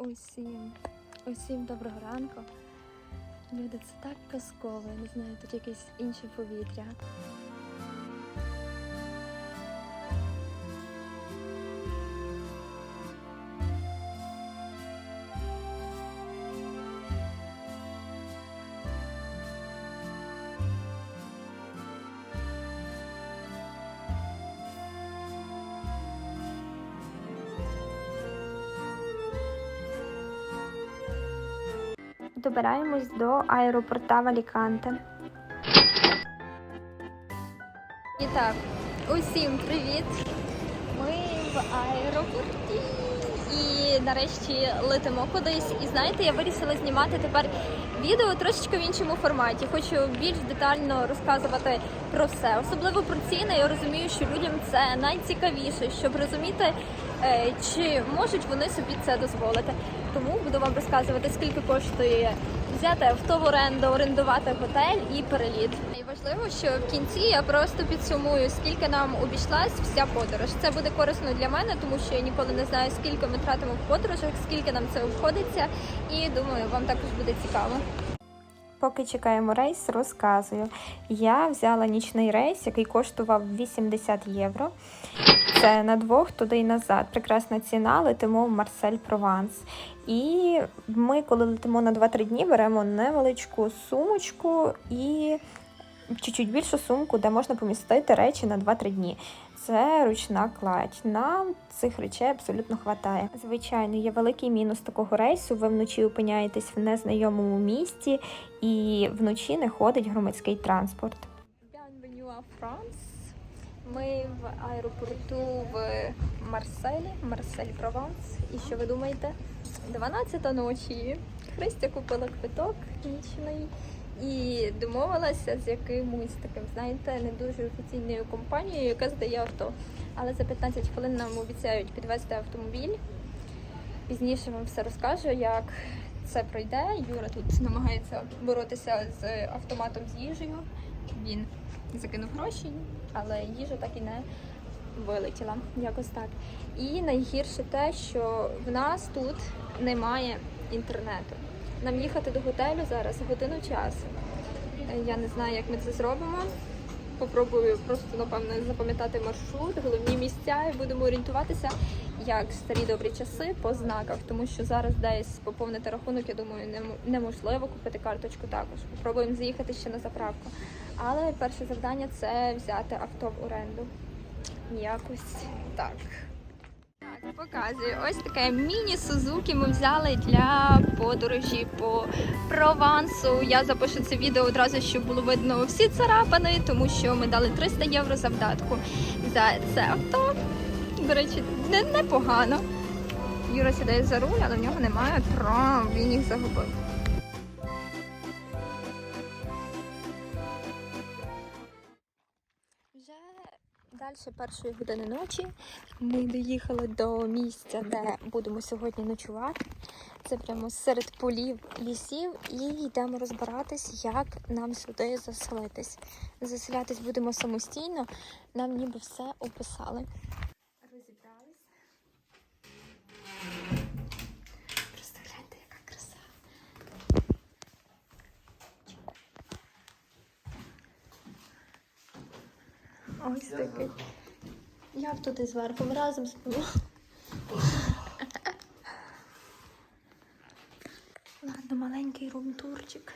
Усім, усім доброго ранку. Люди, це так казково, я не знаю, тут якесь інше повітря. Добираємось до аеропорта Валіканте. І так, усім привіт! Ми в аеропорті і нарешті летимо кудись. І знаєте, я вирішила знімати тепер відео трошечки в іншому форматі. Хочу більш детально розказувати про все, особливо про ціни. Я розумію, що людям це найцікавіше, щоб розуміти, чи можуть вони собі це дозволити. Тому буду вам розказувати, скільки коштує взяти авто в оренду, орендувати готель і переліт. Важливо, що в кінці я просто підсумую, скільки нам обійшлась вся подорож. Це буде корисно для мене, тому що я ніколи не знаю, скільки ми тратимо в подорожах, скільки нам це обходиться, і думаю, вам також буде цікаво. Поки чекаємо рейс, розказую. Я взяла нічний рейс, який коштував 80 євро. Це на двох туди і назад. Прекрасна ціна, летимо в Марсель Прованс. І ми, коли летимо на 2-3 дні, беремо невеличку сумочку і чуть-чуть більшу сумку, де можна помістити речі на 2-3 дні. Це ручна кладь. Нам цих речей абсолютно вистачає. Звичайно, є великий мінус такого рейсу. Ви вночі опиняєтесь в незнайомому місті і вночі не ходить громадський транспорт. Ми в аеропорту в Марселі, Марсель Прованс. І що ви думаєте? 12 ночі. Христя купила квиток нічний і домовилася з якимось таким, знаєте, не дуже офіційною компанією, яка здає авто. Але за 15 хвилин нам обіцяють підвезти автомобіль. Пізніше вам все розкажу, як це пройде. Юра тут намагається боротися з автоматом з їжею. Він закинув гроші, але їжа так і не вилетіла. Якось так. І найгірше те, що в нас тут немає інтернету. Нам їхати до готелю зараз годину часу. Е, Я не знаю, як ми це зробимо. Попробую просто, напевно, запам'ятати маршрут, головні місця і будемо орієнтуватися як старі добрі часи по знаках, тому що зараз десь поповнити рахунок, я думаю, неможливо купити карточку також. Попробуємо заїхати ще на заправку. Але перше завдання це взяти авто в оренду. Якось так. Показую. Ось таке міні-сузуки ми взяли для подорожі по Провансу. Я запишу це відео одразу, щоб було видно всі царапини, тому що ми дали 300 євро завдатку за це авто. До речі, не- непогано. Юра сідає за руль, але в нього немає прав, він їх загубив. Далі першої години ночі ми доїхали до місця, де будемо сьогодні ночувати. Це прямо серед полів лісів, і йдемо розбиратись, як нам сюди заселитись. Заселятись будемо самостійно, нам ніби все описали. Розібрались. Просто гляньте, яка краса. Ось такий. Як тут із верхом разом спимо. Ладно, маленький румтурчик.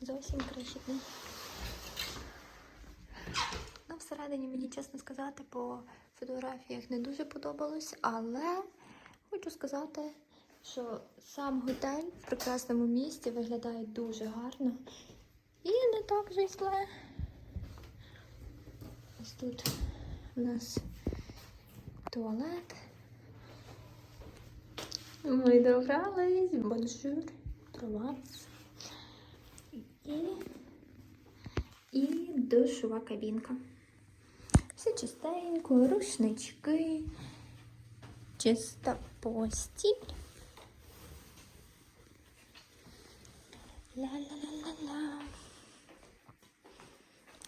Зовсім крихітний. Ну, всередині мені, чесно сказати, по фотографіях не дуже подобалось, але хочу сказати, що сам готель в прекрасному місці виглядає дуже гарно і не так вже й зле. Ось тут у нас туалет. Ми добрались, бонжур, прованс. І, і душова кабінка. Все чистенько, рушнички, чиста постіль. Ла-ла-ла-ла-ла.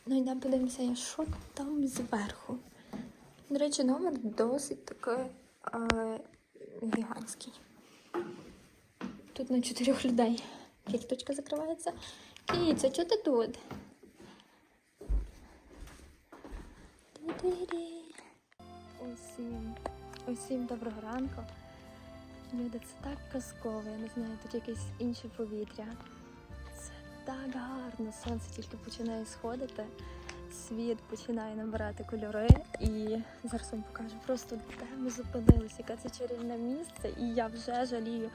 Ну, йдемо подивимося, що там зверху. До речі, номер досить такий е, гігантський. Тут на чотирьох людей. Фірточка закривається. Кіця, що ти тут? Усім, усім доброго ранку. Люди, це так казково, я не знаю, тут якесь інше повітря. Це так гарно, сонце тільки починає сходити, світ починає набирати кольори. І зараз вам покажу просто, де ми зупинилися, яке це чарівне місце, і я вже жалію,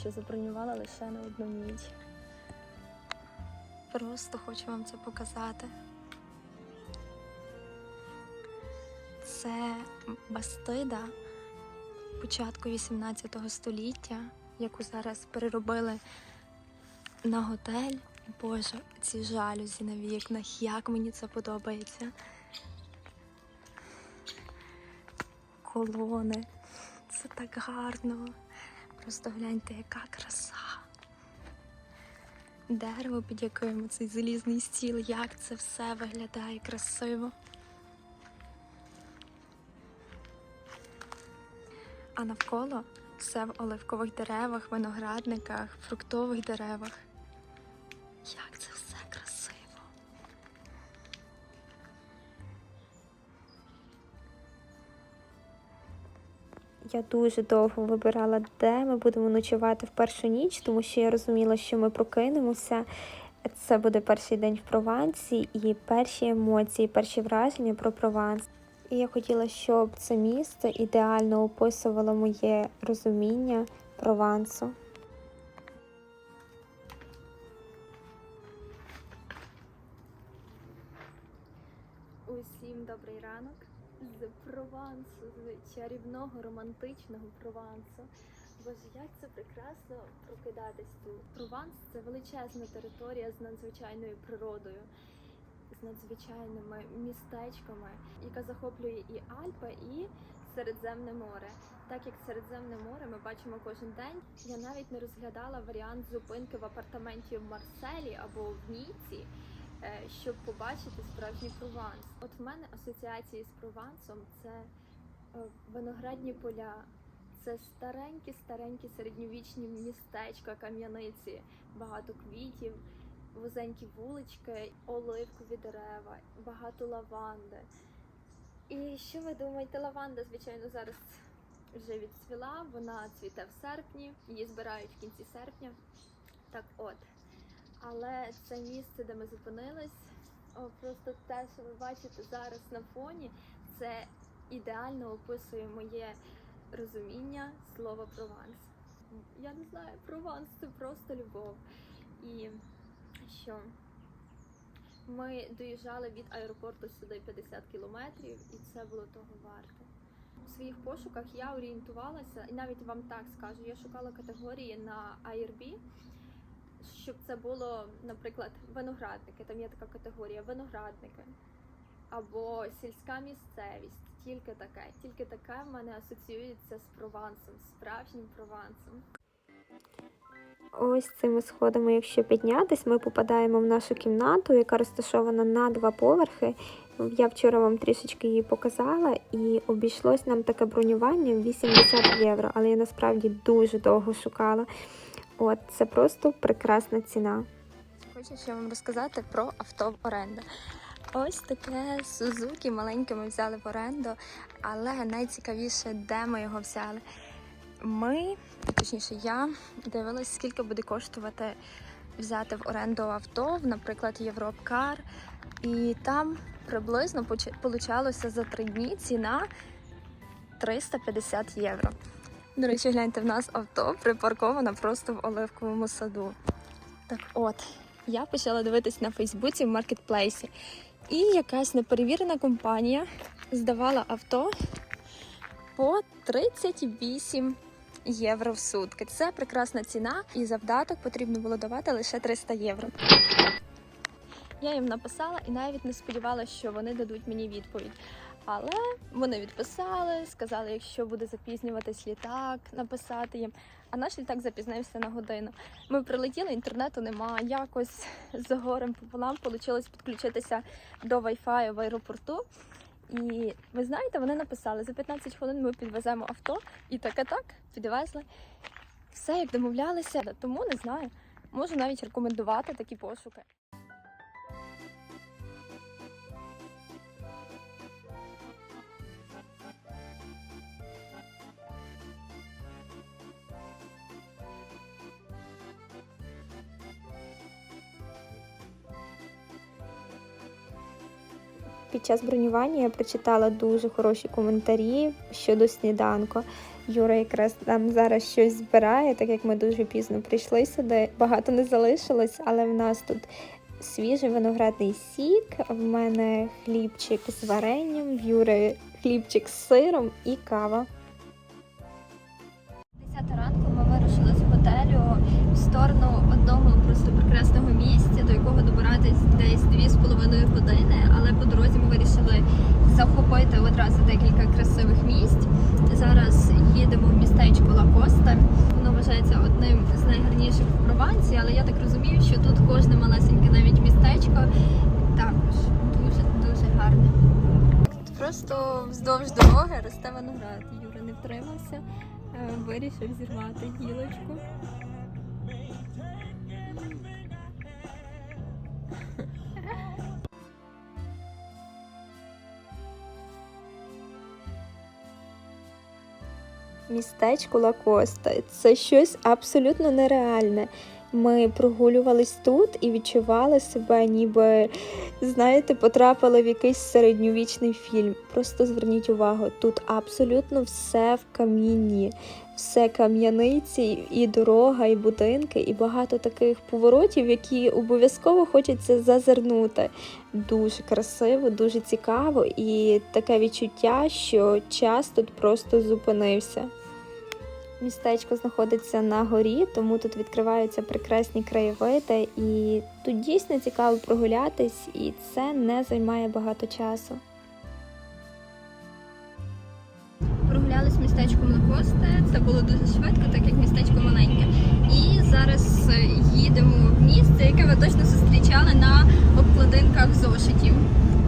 що забронювала лише на одну ніч. Просто хочу вам це показати. Це Бастида початку 18 століття, яку зараз переробили на готель. Боже, ці жалюзі на вікнах, як мені це подобається. Колони. Це так гарно. Просто гляньте, яка краса. Дерево, під яким цей залізний стіл, як це все виглядає красиво. А навколо все в оливкових деревах, виноградниках, фруктових деревах. Я дуже довго вибирала, де ми будемо ночувати в першу ніч, тому що я розуміла, що ми прокинемося. Це буде перший день в Провансі і перші емоції, перші враження про Прованс. І я хотіла, щоб це місто ідеально описувало моє розуміння Провансу. Чарівного романтичного Провансу. Боже, як це прекрасно прокидатись тут. Прованс це величезна територія з надзвичайною природою, з надзвичайними містечками, яка захоплює і Альпи, і Середземне море. Так як Середземне море ми бачимо кожен день, я навіть не розглядала варіант зупинки в апартаменті в Марселі або в Ніці е, щоб побачити справжній Прованс. От в мене асоціації з Провансом це виноградні поля, це старенькі, старенькі середньовічні містечка, кам'яниці, багато квітів, вузенькі вулички, оливкові дерева, багато лаванди. І що ви думаєте, лаванда, звичайно, зараз вже відцвіла, вона цвіте в серпні, її збирають в кінці серпня. Так от. Але це місце, де ми зупинились, просто те, що ви бачите зараз на фоні, це ідеально описує моє розуміння слова Прованс. Я не знаю, Прованс це просто любов. І що ми доїжджали від аеропорту сюди 50 кілометрів, і це було того варте. У своїх пошуках я орієнтувалася, і навіть вам так скажу, я шукала категорії на IRB, щоб це було, наприклад, виноградники. Там є така категорія виноградники або сільська місцевість. Тільки таке, тільки таке в мене асоціюється з Провансом, справжнім Провансом. Ось цими сходами, якщо піднятись, ми попадаємо в нашу кімнату, яка розташована на два поверхи. Я вчора вам трішечки її показала, і обійшлось нам таке бронювання 80 євро, але я насправді дуже довго шукала. От це просто прекрасна ціна. Хочу ще вам розказати про авто в оренду. Ось таке Сузуки маленьке ми взяли в оренду, але найцікавіше, де ми його взяли. Ми, точніше, я дивилась, скільки буде коштувати взяти в оренду авто, наприклад, Європкар. І там приблизно получалося за три дні ціна 350 євро. До речі, гляньте, в нас авто припарковано просто в оливковому саду. Так от, я почала дивитись на Фейсбуці в маркетплейсі. І якась неперевірена компанія здавала авто по 38 євро в сутки. Це прекрасна ціна, і завдаток потрібно було давати лише 300 євро. Я їм написала і навіть не сподівалася, що вони дадуть мені відповідь. Але вони відписали, сказали, якщо буде запізнюватись літак, написати їм. А наш літак запізнився на годину. Ми прилетіли, інтернету нема. Якось з горем пополам вийшло підключитися до Wi-Fi в аеропорту. І ви знаєте, вони написали, за 15 хвилин ми підвеземо авто, і таке так підвезли. Все як домовлялися, тому не знаю. Можу навіть рекомендувати такі пошуки. Під час бронювання я прочитала дуже хороші коментарі щодо сніданку. Юра якраз там зараз щось збирає, так як ми дуже пізно прийшли сюди. Багато не залишилось, але в нас тут свіжий виноградний сік, в мене хлібчик з варенням, в Юри хлібчик з сиром і кава. 10 ранку ми вирушили з готелю в сторону одного просто прекрасного якого добиратись десь 2,5 години. Але по дорозі ми вирішили захопити одразу декілька красивих місць. Зараз їдемо в містечко Лакоста. Воно вважається одним з найгарніших в Провансі, але я так розумію, що тут кожне малесеньке навіть містечко також дуже дуже гарне. Просто вздовж дороги росте виноград. Юра не втримався, е, вирішив зірвати гілочку. Містечко Лакоста це щось абсолютно нереальне. Ми прогулювались тут і відчували себе, ніби знаєте, потрапили в якийсь середньовічний фільм. Просто зверніть увагу, тут абсолютно все в камінні, все кам'яниці, і дорога, і будинки, і багато таких поворотів, які обов'язково хочеться зазирнути. Дуже красиво, дуже цікаво, і таке відчуття, що час тут просто зупинився. Містечко знаходиться на горі, тому тут відкриваються прекрасні краєвиди, і тут дійсно цікаво прогулятись, і це не займає багато часу. Прогулялись містечком Лакосте. Це було дуже швидко, так як містечко маленьке. І зараз їдемо в місце, яке ви точно зустрічали на обкладинках зошитів.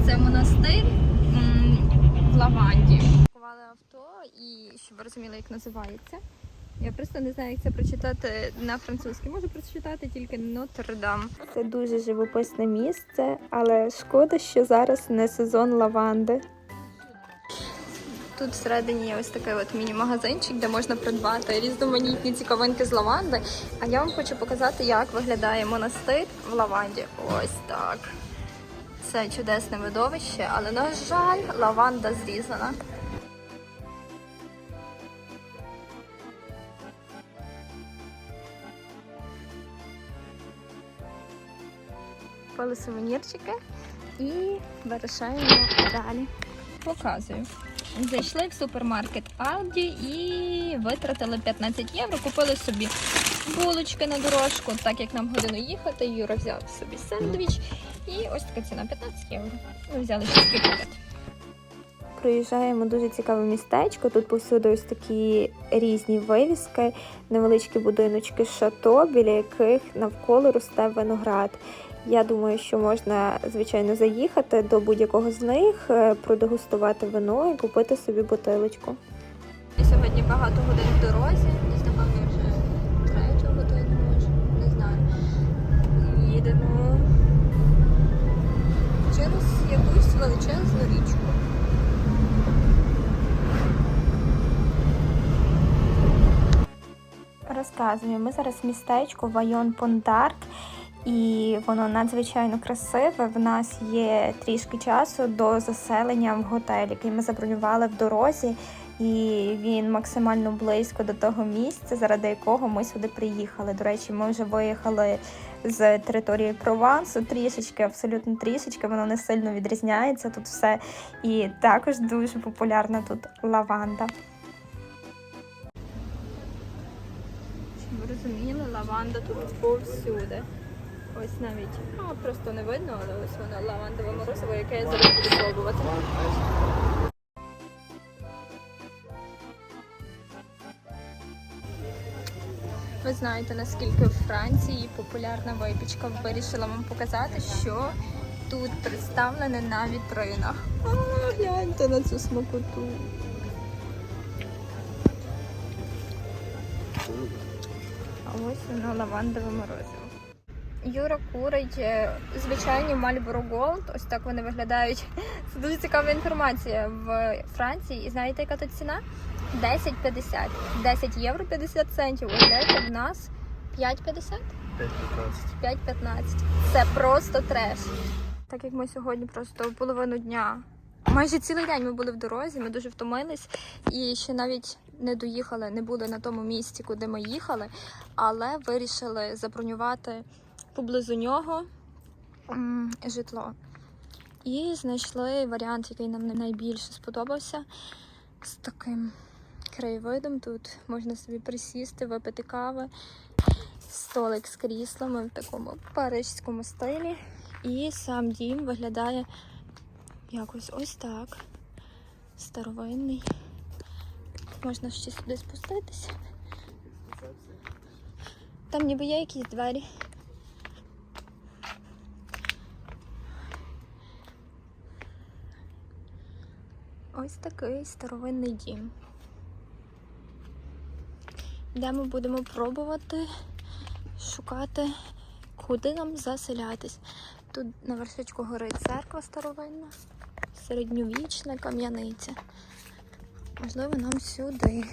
Це монастир в Лаванді. Купували авто і щоб ви розуміли, як називається. Я просто не знаю, як це прочитати на французькій. Можу прочитати тільки Нотр-Дам. Це дуже живописне місце, але шкода, що зараз не сезон лаванди. Тут всередині є ось такий от міні-магазинчик, де можна придбати різноманітні цікавинки з лаванди. А я вам хочу показати, як виглядає монастир в лаванді. Ось так. Це чудесне видовище, але, на жаль, лаванда зрізана. Купили сувенірчики і вирушаємо далі. Показую. Зайшли в супермаркет Aldi і витратили 15 євро. Купили собі булочки на дорожку, так як нам годину їхати. Юра взяв собі сендвіч. І ось така ціна 15 євро. Ми взяли чистий пакет. Проїжджаємо дуже цікаве містечко. Тут повсюди ось такі різні вивіски, невеличкі будиночки шато, біля яких навколо росте виноград. Я думаю, що можна, звичайно, заїхати до будь-якого з них, е, продегустувати вино і купити собі бутилочку. І сьогодні багато годин в дорозі. Десь напевно вже третю годину, може, не знаю. Їдемо через якусь величезну річку. Розказую, ми зараз в містечку Вайон Пондарк, і воно надзвичайно красиве. В нас є трішки часу до заселення в готель, який ми забронювали в дорозі, і він максимально близько до того місця, заради якого ми сюди приїхали. До речі, ми вже виїхали з території Провансу, трішечки, абсолютно трішечки, воно не сильно відрізняється тут все. І також дуже популярна тут лаванда. Розуміли, лаванда тут повсюди. Ось навіть, ну просто не видно, але ось воно лавандове морозиво, яке я зараз буду пробувати. Ви знаєте, наскільки в Франції популярна випічка. Вирішила вам показати, що тут представлене на вітринах. А, гляньте на цю смакоту. А ось воно лавандове морозиво. Юра курить е, звичайні Marlboro Gold. Ось так вони виглядають. Це дуже цікава інформація в Франції. І знаєте, яка тут ціна? 10,50. 10 євро 50 центів. Уявляєте, в нас 5,50? 5-15. 5.15. Це просто треш. Так як ми сьогодні просто половину дня, майже цілий день ми були в дорозі, ми дуже втомились і ще навіть не доїхали, не були на тому місці, куди ми їхали, але вирішили забронювати поблизу нього житло. І знайшли варіант, який нам найбільше сподобався з таким краєвидом. Тут можна собі присісти, випити кави столик з кріслами в такому парижському стилі. І сам дім виглядає якось ось так. Старовинний. Можна ще сюди спуститися. Там ніби є якісь двері. Ось такий старовинний дім. Де ми будемо пробувати шукати, куди нам заселятись. Тут на вершечку горить церква старовинна, середньовічна кам'яниця. Можливо, нам сюди.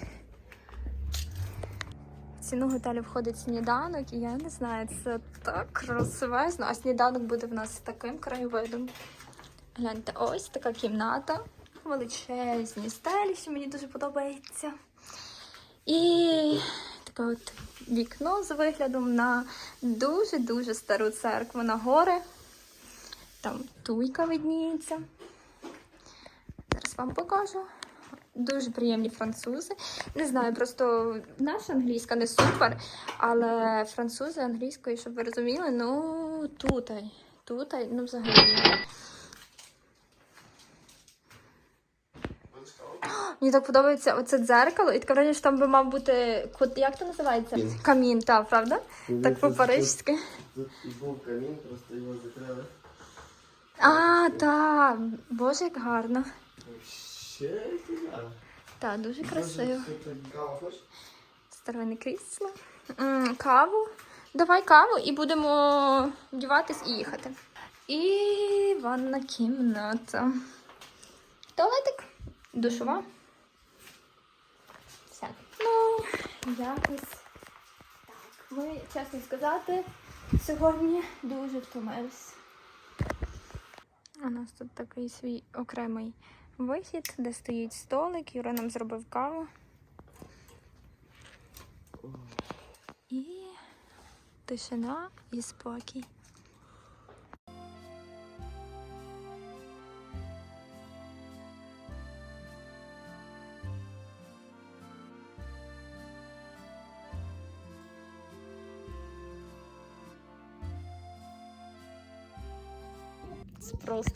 В ціну готелю входить сніданок, і я не знаю, це так красивезно. А сніданок буде в нас таким краєвидом. Гляньте, ось така кімната. Величезні стелі, мені дуже подобається. І таке от вікно з виглядом на дуже-дуже стару церкву на гори. Там туйка видніється. Зараз вам покажу. Дуже приємні французи. Не знаю, просто наша англійська не супер, але французи англійською, щоб ви розуміли, ну тутай. Тутай, ну взагалі. Мені так подобається оце дзеркало, і таке враження, що там би мав бути як це називається? Камін. Камін, так, правда? Так по-парижськи. Тут і був камін, просто його закрили. А, так. Боже, як гарно. Ще цікаво. Так, дуже красиво. Кава крісло. Каву. Давай каву і будемо вдіватись і їхати. І ванна кімната. Туалетик, душова. Ну, якось так. Ми, чесно сказати, сьогодні дуже втомились. У нас тут такий свій окремий вихід, де стоїть столик. Юра нам зробив каву. І тишина і спокій.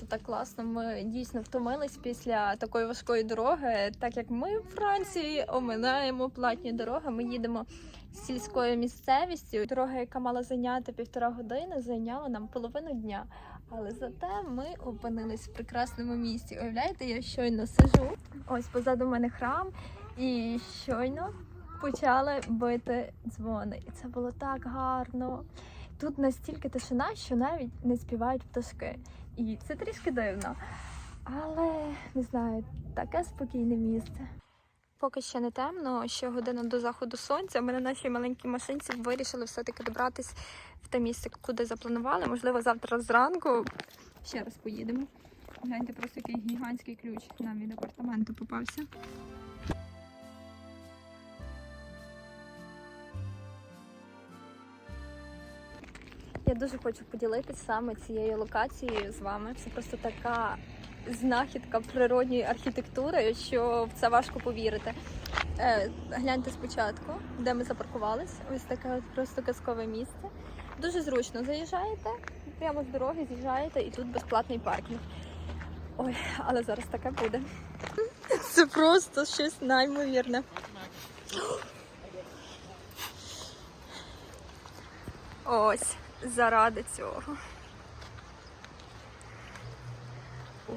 Так класно. Ми дійсно втомились після такої важкої дороги. Так як ми в Франції оминаємо платні дороги, ми їдемо сільською місцевістю. Дорога, яка мала зайняти півтора години, зайняла нам половину дня. Але зате ми опинились в прекрасному місці. Уявляєте, я щойно сижу. Ось позаду мене храм, і щойно почали бити дзвони. І це було так гарно. Тут настільки тишина, що навіть не співають пташки. І це трішки дивно. Але не знаю, таке спокійне місце. Поки ще не темно, ще година до заходу сонця. Ми на нашій маленькій машинці вирішили все-таки добратись в те місце, куди запланували. Можливо, завтра зранку ще раз поїдемо. Гляньте, просто який гігантський ключ нам від апартаменту попався. Дуже хочу поділитися саме цією локацією з вами. Це просто така знахідка природньої архітектури, що в це важко повірити. Е, гляньте спочатку, де ми запаркувались. Ось таке просто казкове місце. Дуже зручно заїжджаєте, прямо з дороги з'їжджаєте і тут безплатний паркінг. Ой, але зараз таке буде. Це просто щось неймовірне. Ось, заради цього.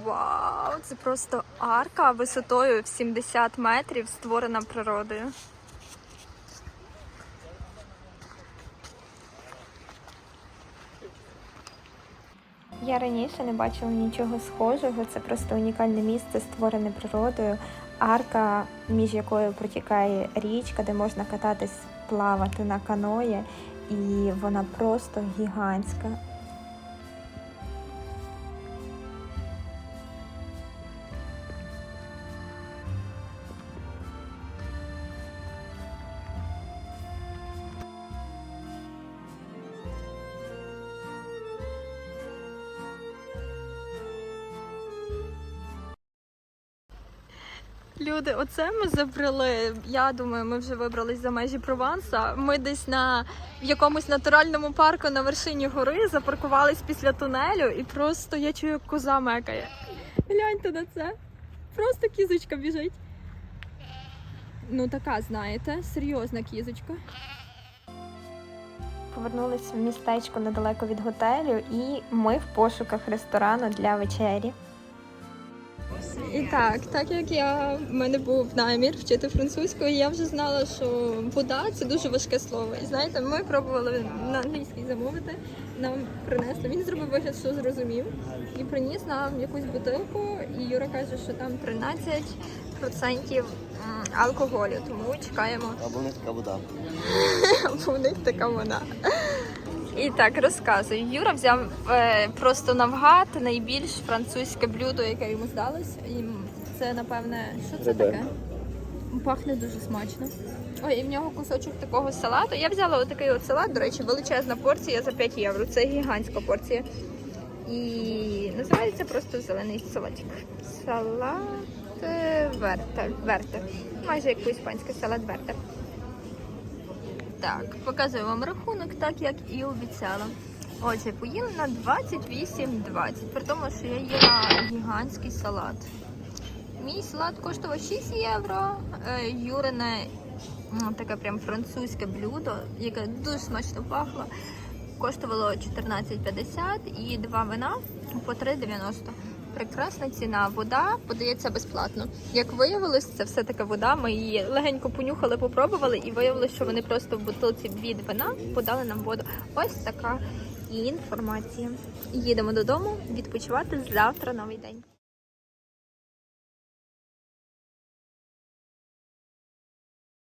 Вау, це просто арка висотою в 70 метрів, створена природою. Я раніше не бачила нічого схожого, це просто унікальне місце, створене природою, арка, між якою протікає річка, де можна кататись, плавати на каної і вона просто гігантська. Люди, оце ми забрали. Я думаю, ми вже вибрались за межі Прованса. Ми десь на в якомусь натуральному парку на вершині гори запаркувались після тунелю, і просто я чую, як коза мекає. Гляньте на це. Просто кізочка біжить. Ну, така, знаєте, серйозна кізочка. Повернулись в містечко недалеко від готелю, і ми в пошуках ресторану для вечері. І так, так як я в мене був намір вчити французьку, я вже знала, що вода це дуже важке слово. І знаєте, ми пробували на англійській замовити. Нам принесли. Він зробив вигляд, що зрозумів, і приніс нам якусь бутилку. І Юра каже, що там 13% алкоголю. Тому чекаємо, Або не така вода. бо в них така вона. І так розказую. Юра взяв е, просто навгад найбільш французьке блюдо, яке йому здалось. І це напевне, що це Ребе. таке? Пахне дуже смачно. Ой, і в нього кусочок такого салату. Я взяла отакий от салат, до речі, величезна порція за 5 євро. Це гігантська порція. І називається просто зелений салатик. Салат верте. верте. Майже як по-іспанськи салат верте. Так, показую вам рахунок, так як і обіцяла. Отже, поїли на 28,20, при тому, що я їла гігантський салат. Мій салат коштував 6 євро. Е, Юрине таке прям французьке блюдо, яке дуже смачно пахло. Коштувало 14,50 і два вина по 3,90. Прекрасна ціна. Вода подається безплатно. Як виявилось, це все таки вода. Ми її легенько понюхали, попробували, і виявилось, що вони просто в бутилці від вина подали нам воду. Ось така інформація. Їдемо додому відпочивати завтра новий день.